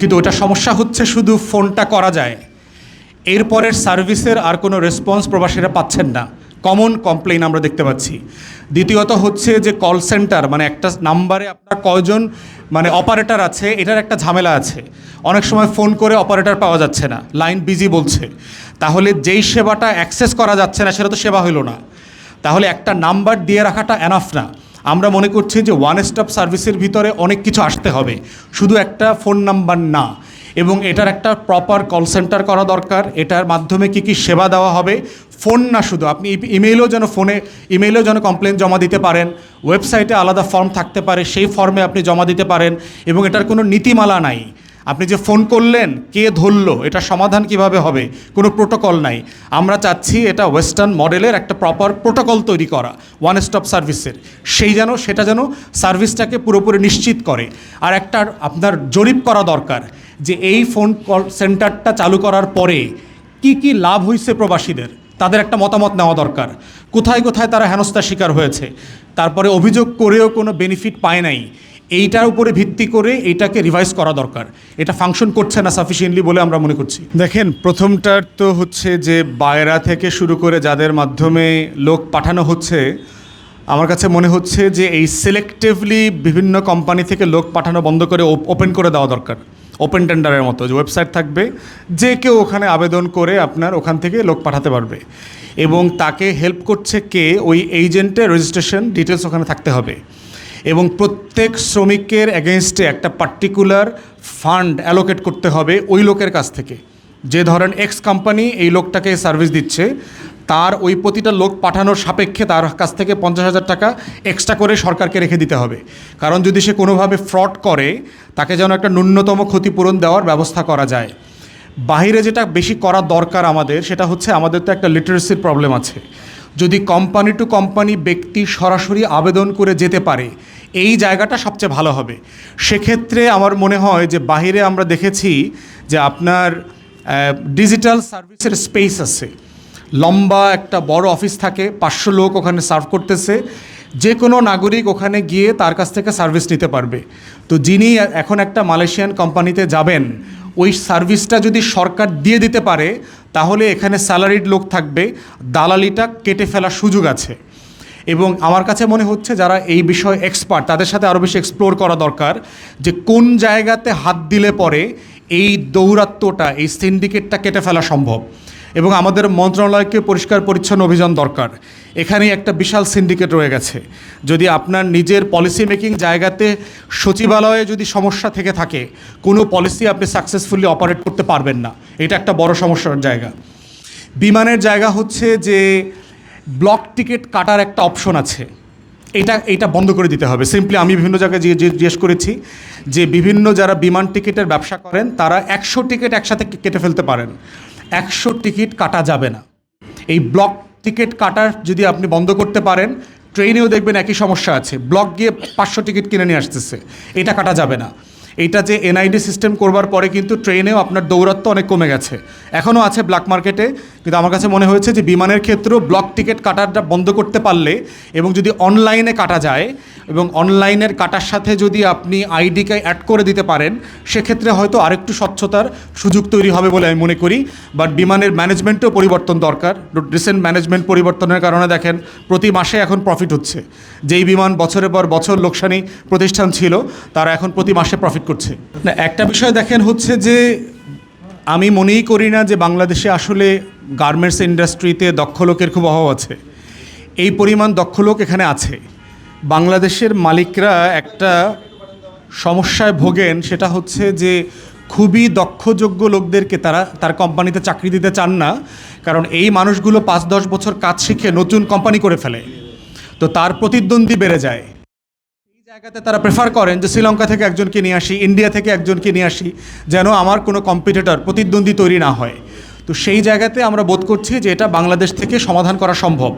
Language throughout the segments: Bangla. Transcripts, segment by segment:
কিন্তু ওটা সমস্যা হচ্ছে শুধু ফোনটা করা যায়। এরপরের সার্ভিসের আর কোনো রেসপন্স প্রবাসীরা পাচ্ছেন না। কমন কমপ্লেইন আমরা দেখতে পাচ্ছি। দ্বিতীয়ত হচ্ছে যে কল সেন্টার মানে একটা নাম্বারে আপনার কয়জন মানে অপারেটর আছে, এটার একটা ঝামেলা আছে। অনেক সময় ফোন করে অপারেটর পাওয়া যাচ্ছে না, লাইন বিজি বলছে। তাহলে যেই সেবাটা অ্যাক্সেস করা যাচ্ছে না, সেটা তো সেবা হইল না। তাহলে একটা নাম্বার দিয়ে রাখাটা এনাফ না। আমরা মনে করছি যে ওয়ান স্টপ সার্ভিসের ভিতরে অনেক কিছু আসতে হবে। শুধু একটা ফোন নাম্বার না। এবং এটার একটা প্রপার কল সেন্টার করা দরকার। এটার মাধ্যমে কি কি সেবা দেওয়া হবে? ফোন না শুধু। আপনি ইমেইলেও যেন ফোনে ইমেইলেও যেন কমপ্লেন জমা দিতে পারেন। ওয়েবসাইটে আলাদা ফর্ম থাকতে পারে। সেই ফর্মে আপনি জমা দিতে পারেন। এবং এটার কোনো নীতিমালা নাই। আপনি যে ফোন করলেন, কে ধরলো, এটা সমাধান কীভাবে হবে, কোনো প্রোটোকল নাই। আমরা চাচ্ছি এটা ওয়েস্টার্ন মডেলের একটা প্রপার প্রোটোকল তৈরি করা ওয়ান স্টপ সার্ভিসের সেই যেন, সেটা যেন সার্ভিসটাকে পুরোপুরি নিশ্চিত করে। আর একটা আপনার জরিপ করা দরকার, যে এই ফোন কল সেন্টারটা চালু করার পরে কি কি লাভ হয়েছে প্রবাসীদের, তাদের একটা মতামত নেওয়া দরকার। কোথায় কোথায় তারা হেনস্থার শিকার হয়েছে, তারপরে অভিযোগ করেও কোনো বেনিফিট পায় নাই। এইটার উপরে ভিত্তি করে এইটাকে রিভাইজ করা দরকার। এটা ফাংশন করছে না সাফিসিয়েন্টলি বলে আমরা মনে করছি। দেখেন, প্রথমটার তো হচ্ছে যে বায়রা থেকে শুরু করে যাদের মাধ্যমে লোক পাঠানো হচ্ছে, আমার কাছে মনে হচ্ছে যে এই সিলেক্টিভলি বিভিন্ন কোম্পানি থেকে লোক পাঠানো বন্ধ করে ওপেন করে দেওয়া দরকার। ওপেন টেন্ডারের মতো, যে ওয়েবসাইট থাকবে, যে কেউ ওখানে আবেদন করে আপনার ওখান থেকে লোক পাঠাতে পারবে। এবং তাকে হেল্প করছে কে? ওই এজেন্টের রেজিস্ট্রেশন ডিটেলস ওখানে থাকতে হবে। এবং প্রত্যেক শ্রমিকের এগেনস্টে একটা পার্টিকুলার ফান্ড অ্যালোকেট করতে হবে ওই লোকের কাছ থেকে। যে ধরেন এক্স কোম্পানি এই লোকটাকে সার্ভিস দিচ্ছে, তার ওই প্রতিটা লোক পাঠানোর সাপেক্ষে তার কাছ থেকে পঞ্চাশ হাজার টাকা এক্সট্রা করে সরকারকে রেখে দিতে হবে। কারণ যদি সে কোনোভাবে ফ্রড করে, তাকে যেন একটা ন্যূনতম ক্ষতিপূরণ দেওয়ার ব্যবস্থা করা যায়। বাহিরে যেটা বেশি করা দরকার আমাদের, সেটা হচ্ছে আমাদের তো একটা লিটারেসির প্রবলেম আছে। যদি কোম্পানি টু কোম্পানি ব্যক্তি সরাসরি আবেদন করে যেতে পারে এই জায়গাটা সবচেয়ে ভালো হবে। সেক্ষেত্রে আমার মনে হয় যে বাহিরে আমরা দেখেছি যে আপনার ডিজিটাল সার্ভিসের স্পেস আছে। লম্বা একটা বড় অফিস থাকে, পাঁচশো লোক ওখানে সার্ভ করতেছে। যে কোনো নাগরিক ওখানে গিয়ে তার কাছ থেকে সার্ভিস নিতে পারবে। তো যিনি এখন একটা মালয়েশিয়ান কোম্পানিতে যাবেন, ওই সার্ভিসটা যদি সরকার দিয়ে দিতে পারে, তাহলে এখানে স্যালারিড লোক থাকবে। দালালিটা কেটে ফেলার সুযোগ আছে। এবং আমার কাছে মনে হচ্ছে যারা এই বিষয়ে এক্সপার্ট তাদের সাথে আরও বেশি এক্সপ্লোর করা দরকার যে কোন জায়গাতে হাত দিলে পরে এই দৌরাত্ম্যটা, এই সিন্ডিকেটটা কেটে ফেলা সম্ভব। এবং আমাদের মন্ত্রণালয়কে পরিষ্কার পরিচ্ছন্ন অভিযান দরকার। এখানেই একটা বিশাল সিন্ডিকেট রয়ে গেছে। যদি আপনার নিজের পলিসি মেকিং জায়গাতে সচিবালয়ে যদি সমস্যা থেকে থাকে, কোনো পলিসি আপনি সাকসেসফুলি অপারেট করতে পারবেন না। এটা একটা বড় সমস্যার জায়গা। বিমানের জায়গা হচ্ছে যে ব্লক টিকিট কাটার একটা অপশন আছে। এটা এটা বন্ধ করে দিতে হবে। সিম্পলি আমি বিভিন্ন জায়গায় জিজ্ঞে- জিজ্ঞে- জিজ্ঞেস করেছি যে বিভিন্ন যারা বিমান টিকিটের ব্যবসা করেন, তারা একশো টিকিট একসাথে কেটে ফেলতে পারেন। একশো টিকিট কাটা যাবে না। এই ব্লক টিকিট কাটার যদি আপনি বন্ধ করতে পারেন, ট্রেনেও দেখবেন একই সমস্যা আছে। ব্লক গিয়ে পাঁচশো টিকিট কিনে নিয়ে আসতেছে। এটা কাটা যাবে না। এইটা যে এনআইডি সিস্টেম করবার পরে কিন্তু ট্রেনেও আপনার দৌরাত্ম অনেক কমে গেছে। এখনও আছে ব্ল্যাক মার্কেটে। কিন্তু আমার কাছে মনে হয়েছে যে বিমানের ক্ষেত্রেও ব্লক টিকিট কাটাটা বন্ধ করতে পারলে এবং যদি অনলাইনে কাটা যায় এবং অনলাইনের কাটার সাথে যদি আপনি আইডিকে অ্যাড করে দিতে পারেন, সেক্ষেত্রে হয়তো আরেকটু স্বচ্ছতার সুযোগ তৈরি হবে বলে আমি মনে করি। বাট বিমানের ম্যানেজমেন্টেও পরিবর্তন দরকার। রিসেন্ট ম্যানেজমেন্ট পরিবর্তনের কারণে দেখেন, প্রতি মাসে এখন প্রফিট হচ্ছে। যেই বিমান বছরের পর বছর লোকসানি প্রতিষ্ঠান ছিল, তারা এখন প্রতি মাসে প্রফিট করছে। না, একটা বিষয় দেখেন হচ্ছে যে, আমি মনেই করি না যে বাংলাদেশে আসলে গার্মেন্টস ইন্ডাস্ট্রিতে দক্ষ লোকের খুব অভাব আছে। এই পরিমাণ দক্ষ লোক এখানে আছে। বাংলাদেশের মালিকরা একটা সমস্যায় ভোগেন, সেটা হচ্ছে যে খুবই দক্ষযোগ্য লোকদেরকে তারা, তার কোম্পানিতে চাকরি দিতে চান না, কারণ এই মানুষগুলো পাঁচ দশ বছর কাজ শিখে নতুন কোম্পানি করে ফেলে। তো তার প্রতিদ্বন্দ্বী বেড়ে যায়। এই জায়গাতে তারা প্রেফার করেন যে শ্রীলঙ্কা থেকে একজনকে নিয়ে আসি, ইন্ডিয়া থেকে একজনকে নিয়ে আসি, যেন আমার কোনো কম্পিটিটর প্রতিদ্বন্দ্বী তৈরি না হয়। তো সেই জায়গাতে আমরা বোধ করছি যে এটা বাংলাদেশ থেকে সমাধান করা সম্ভব।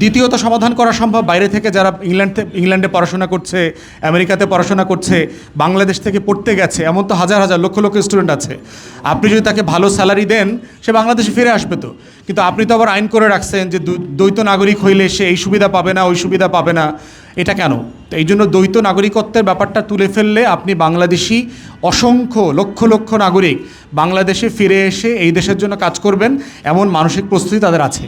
দ্বিতীয়ত সমাধান করা সম্ভব, বাইরে থেকে যারা ইংল্যান্ড ইংল্যান্ডে পড়াশোনা করছে, আমেরিকাতে পড়াশোনা করছে, বাংলাদেশ থেকে পড়তে গেছে, এমন তো হাজার হাজার, লক্ষ লক্ষ স্টুডেন্ট আছে। আপনি যদি তাকে ভালো স্যালারি দেন, সে বাংলাদেশে ফিরে আসবে তো। কিন্তু আপনি তো আবার আইন করে রাখছেন যে দ্বৈত নাগরিক হইলে সে এই সুবিধা পাবে না, ওই সুবিধা পাবে না। এটা কেন? তো এই জন্য দ্বৈত নাগরিকত্বের ব্যাপারটা তুলে ফেললে আপনি বাংলাদেশি অসংখ্য, লক্ষ লক্ষ নাগরিক বাংলাদেশে ফিরে এসে এই দেশের জন্য কাজ করবেন, এমন মানসিক প্রস্তুতি তাদের আছে।